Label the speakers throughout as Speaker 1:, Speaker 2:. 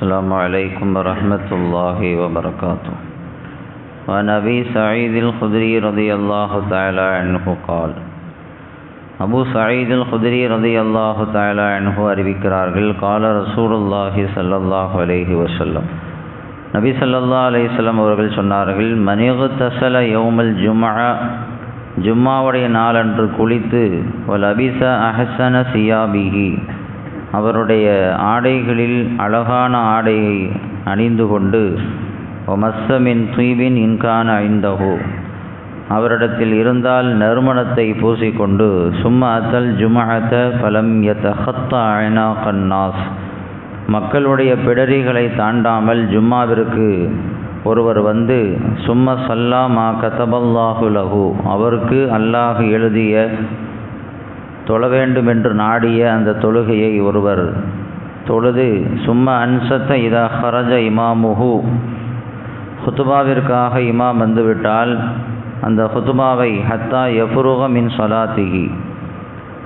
Speaker 1: السلام عليكم ورحمة الله وبركاته وعن أبي سعيد الخدري رضي الله تعالى عنه قال Abu Zayed அல் குதிரி ரதி அல்லாஹு தாலா அன்ஹு அறிவிக்கிறார்கள் கால ரசூலுல்லாஹி ஸல்லல்லாஹு அலைஹி வஸல்லம் நபி ஸல்லல்லாஹு அலைஹி வஸல்லம் அவர்கள் சொன்னார்கள் மனிகு தசல யௌமல் ஜும்ஆ ஜும்மாவுடைய நாளன்று குளித்து வல் அபிச அஹசன சியாபிஹி அவருடைய ஆடைகளில் அழகான ஆடையை அணிந்து கொண்டு ஒமஸ்ஸமின் துய்பின் இன்கான ஐந்தஹு. அவரிடத்தில் இருந்தால் நறுமணத்தை பூசிக்கொண்டு சும்மா அத்தல் ஜுமஅத்த ஃபலம் யதஹத்த அயனா கன்னாஸ் மக்களுடைய பிடரிகளை தாண்டாமல் ஜும்மாவிற்கு ஒருவர் வந்து சும்ம சல்லா மா கதபல்லாஹு லஹு. அவருக்கு அல்லாஹ் எழுதிய தொழ வேண்டும் என்று நாடிய அந்த தொழுகையை ஒருவர் தொழுது சும்மா அன்சத்த இதா ஹரஜ இமாமுஹு. ஹுத்துபாவிற்காக இமாம் வந்துவிட்டால் அந்த ஹுத்துபாவை ஹத்தா எஃபுருக மின் சொலாத்திகி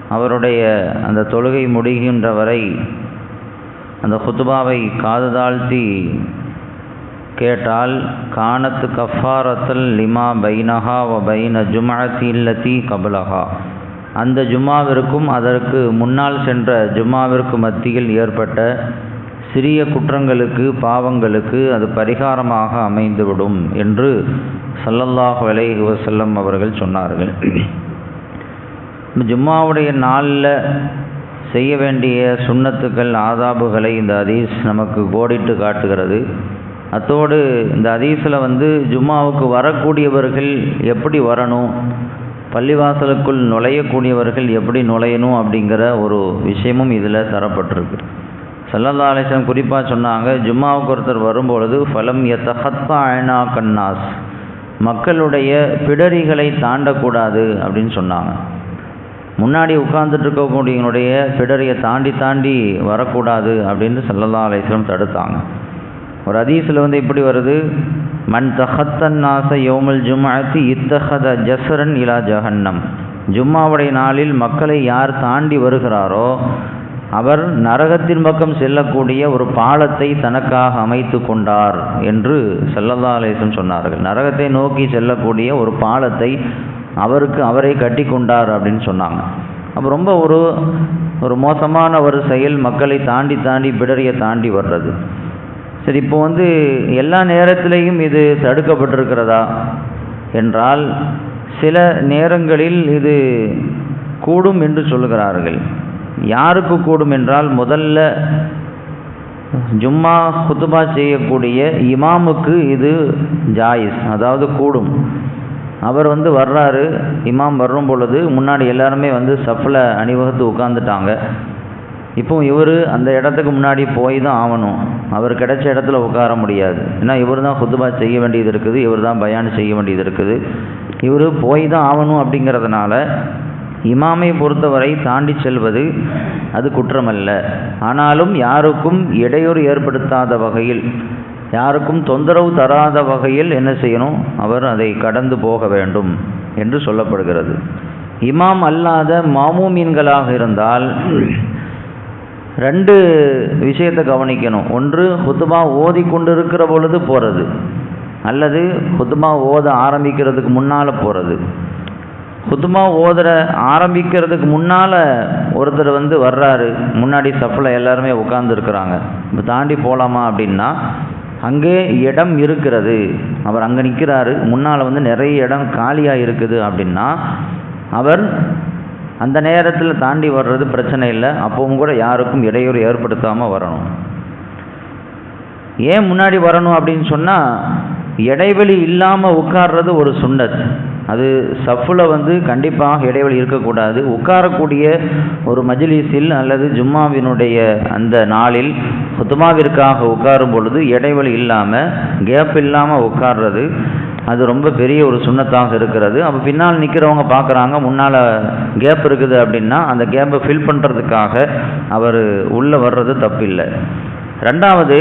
Speaker 1: அவருடைய அந்த தொழுகை முடிகின்ற வரை அந்த ஹுத்துபாவை காது தாழ்த்தி கேட்டால் கானத்து கஃபாரத்தல் லிமா பைனஹா வ பைன ஜுமாத்தி இல்லத்தி கபலஹா. அந்த ஜும்மாவிற்கும் அதற்கு முன்னால் சென்ற ஜும்மாவிற்கு மத்தியில் ஏற்பட்ட சிறிய குற்றங்களுக்கு பாவங்களுக்கு அது பரிகாரமாக அமைந்துவிடும் என்று சல்லல்லாஹ் அலைஹி வசல்லம் அவர்கள் சொன்னார்கள். ஜும்மாவுடைய நாளில் செய்ய வேண்டிய சுண்ணத்துக்கள் ஆதாபுகளை இந்த அதீஸ் நமக்கு கோடிட்டு காட்டுகிறது. அத்தோடு இந்த அதீஸில் வந்து ஜும்மாவுக்கு வரக்கூடியவர்கள் எப்படி வரணும் பள்ளிவாசலுக்குள் நுழையக்கூடியவர்கள் எப்படி நுழையணும் அப்படிங்கிற ஒரு விஷயமும் இதில் தரப்பட்டிருக்கு. சல்லல்லா அலிஸ்லாம் குறிப்பாக சொன்னாங்க ஜும்மாவுக்கு ஒருத்தர் வரும்பொழுது ஃபலம் எத்தஹத்தா அயனா கன்னாஸ். மக்களுடைய பிடரிகளை தாண்டக்கூடாது அப்படின்னு சொன்னாங்க. முன்னாடி உட்கார்ந்துட்டு இருக்கக்கூடியவங்களுடைய பிடரியை தாண்டி தாண்டி வரக்கூடாது அப்படின்னு சல்லல்லா அலிஸ்லாம் தடுத்தாங்க. ஒரு அதீஸில் வந்து இப்படி வருது மண் தஹத்தன் நாச யோமல் ஜும்மாத்தி இத்தஹத ஜஸ்ரன் இலா ஜஹன்னம். ஜும்மாவுடைய நாளில் மக்களை யார் தாண்டி வருகிறாரோ அவர் நரகத்தின் பக்கம் செல்லக்கூடிய ஒரு பாலத்தை தனக்காக அமைத்து கொண்டார் என்று செல்லதாலேசன் சொன்னார்கள். நரகத்தை நோக்கி செல்லக்கூடிய ஒரு பாலத்தை அவருக்கு அவரை கட்டி கொண்டார் அப்படின்னு சொன்னாங்க. அப்போ ரொம்ப ஒரு ஒரு மோசமான ஒரு செயல் மக்களை தாண்டி தாண்டி பிடரியை தாண்டி வர்றது. சரி இப்போ வந்து எல்லா நேரத்திலையும் இது தடுக்கப்பட்டிருக்கிறதா என்றால் சில நேரங்களில் இது கூடும் என்று சொல்லுகிறார்கள். யாருக்கு கூடும் என்றால் முதல்ல ஜும்மா குத்துபா செய்யக்கூடிய இமாமுக்கு இது ஜாயிஸ் அதாவது கூடும். அவர் வந்து வர்றாரு இமாம் வரும் பொழுது முன்னாடி எல்லாருமே வந்து சஃபில் அணிவகுத்து உட்காந்துட்டாங்க இப்போ இவர் அந்த இடத்துக்கு முன்னாடி போய் தான் ஆகணும் அவர் கிடைச்ச இடத்துல உட்கார முடியாது. ஏன்னா இவர் தான் குத்துபா செய்ய வேண்டியது இருக்குது. இவர் தான் பயான் செய்ய வேண்டியது இருக்குது. இவர் போய் தான் ஆகணும் அப்படிங்கிறதுனால இமாமை பொறுத்தவரை தாண்டி செல்வது அது குற்றமல்ல. ஆனாலும் யாருக்கும் இடையூறு ஏற்படுத்தாத வகையில் யாருக்கும் தொந்தரவு தராத வகையில் என்ன செய்யணும்? அவர் அதை கடந்து போக வேண்டும் என்று சொல்லப்படுகிறது. இமாம் அல்லாத மாமூமீன்களாக இருந்தால் ரெண்டு விஷயத்தை கவனிக்கணும். ஒன்று ஹுத்துமா ஓதி கொண்டு இருக்கிற பொழுது போகிறது அல்லது ஹுத்துமா ஓத ஆரம்பிக்கிறதுக்கு முன்னால் போகிறது ஹுத்துமா ஓதுற ஆரம்பிக்கிறதுக்கு முன்னால் ஒருத்தர் வந்து வர்றாரு. முன்னாடி சப்பில் எல்லாருமே உட்காந்துருக்குறாங்க இப்போ தாண்டி போகலாமா அப்படின்னா அங்கே இடம் இருக்கிறது. அவர் அங்கே நிற்கிறாரு முன்னால் வந்து நிறைய இடம் காலியாக இருக்குது அப்படின்னா அவர் அந்த நேரத்தில் தாண்டி வர்றது பிரச்சனை இல்லை. அப்பவும் கூட யாருக்கும் இடையூறு ஏற்படுத்தாமல் வரணும். ஏன் முன்னாடி வரணும் அப்படின்னு சொன்னால் இடைவெளி இல்லாமல் உட்கார்றது ஒரு சுண்டத் அது சஃபில் வந்து கண்டிப்பாக இடைவெளி இருக்கக்கூடாது. உட்காரக்கூடிய ஒரு மஜிலிஸில் அல்லது ஜும்மாவினுடைய அந்த நாளில் ஹுத்துமாவிற்காக உட்காரும் பொழுது இடைவெளி இல்லாமல் கேப் இல்லாமல் உட்கார்றது அது ரொம்ப பெரிய ஒரு சுண்ணத்தாக இருக்கிறது. அப்போ பின்னால் நிற்கிறவங்க பார்க்குறாங்க முன்னால் கேப் இருக்குது அப்படின்னா அந்த கேப்பை ஃபில் பண்ணுறதுக்காக அவர் உள்ளே வர்றது தப்பில்லை. ரெண்டாவது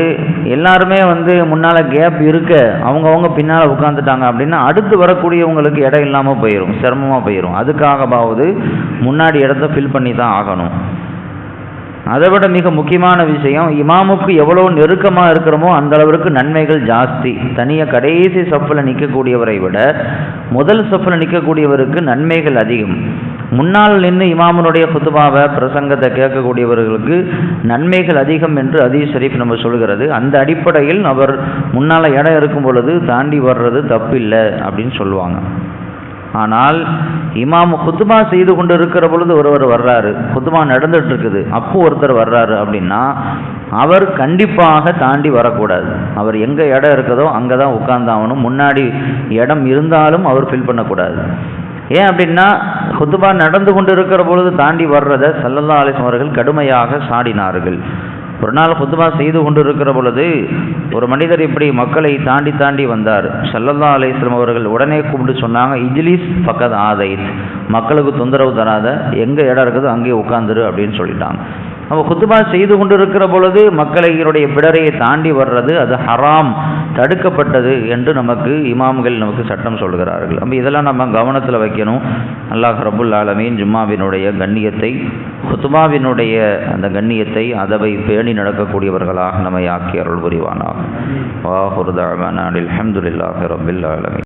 Speaker 1: எல்லாருமே வந்து முன்னால் கேப் இருக்க அவங்கவுங்க பின்னால் உட்காந்துட்டாங்க அப்படின்னா அடுத்து வரக்கூடியவங்களுக்கு இடம் இல்லாமல் போயிடும் சிரமமாக போயிடும் அதுக்காகவாவது முன்னாடி இடத்த ஃபில் பண்ணி தான் ஆகணும். அதை விட மிக முக்கியமான விஷயம் இமாமுக்கு எவ்வளோ நெருக்கமாக இருக்கிறோமோ அந்த அளவிற்கு நன்மைகள் ஜாஸ்தி. தனியாக கடைசி சப்பில் நிற்கக்கூடியவரை விட முதல் சப்பில் நிற்கக்கூடியவருக்கு நன்மைகள் அதிகம். முன்னால் நின்று இமாமனுடைய குத்துபாவை பிரசங்கத்தை கேட்கக்கூடியவர்களுக்கு நன்மைகள் அதிகம் என்று அதீஸ் ஷரீஃப் நம்ம சொல்கிறது. அந்த அடிப்படையில் அவர் முன்னால் இடம் இருக்கும் பொழுது தாண்டி வர்றது தப்பில்லை அப்படின்னு சொல்லுவாங்க. ஆனால் இமாம் குத்துபா செய்து கொண்டு இருக்கிற பொழுது ஒருவர் வர்றாரு. குத்துபா நடந்துட்டு இருக்குது அப்போ ஒருத்தர் வர்றாரு அப்படின்னா அவர் கண்டிப்பாக தாண்டி வரக்கூடாது. அவர் எங்கே இடம் இருக்குதோ அங்கே தான் உட்கார்ந்தாகணும். முன்னாடி இடம் இருந்தாலும் அவர் ஃபில் பண்ணக்கூடாது. ஏன் அப்படின்னா குத்துபா நடந்து கொண்டு இருக்கிற பொழுது தாண்டி வர்றதை சல்லல்லா அலிஸ்லாம் அவர்கள் கடுமையாக சாடினார்கள். ஒரு நாள் குத்துபா செய்து கொண்டு இருக்கிற பொழுது ஒரு மனிதர் இப்படி மக்களை தாண்டி தாண்டி வந்தார். சல்லல்லா அலிஸ்லாம் அவர்கள் உடனே கூப்பிட்டு சொன்னாங்க இஜிலிஸ் பக்கத் ஆதை மக்களுக்கு தொந்தரவு தராத எங்கே இடம் இருக்குதோ அங்கேயே உட்காந்துரு அப்படின்னு சொல்லிட்டாங்க. நம்ம குத்துபா செய்து கொண்டு இருக்கிற பொழுது என்னுடைய பிடரையை தாண்டி வர்றது அது ஹராம். தடுக்கப்பட்டது என்று நமக்கு இமாம்கள் நமக்கு சட்டம் சொல்கிறார்கள். அப்போ இதெல்லாம் நம்ம கவனத்தில் வைக்கணும். அல்லாஹ் ரபுல் ஆலமீன் ஜும்மாவினுடைய கண்ணியத்தை குத்துபாவினுடைய அந்த கண்ணியத்தை அதவை பேணி நடக்கக்கூடியவர்களாக நம்மை ஆக்கி அருள் புரிவானாகும் வாஹுர்தாவான அல்ஹம்துலில்லாஹி ரபில் ஆலமீன்.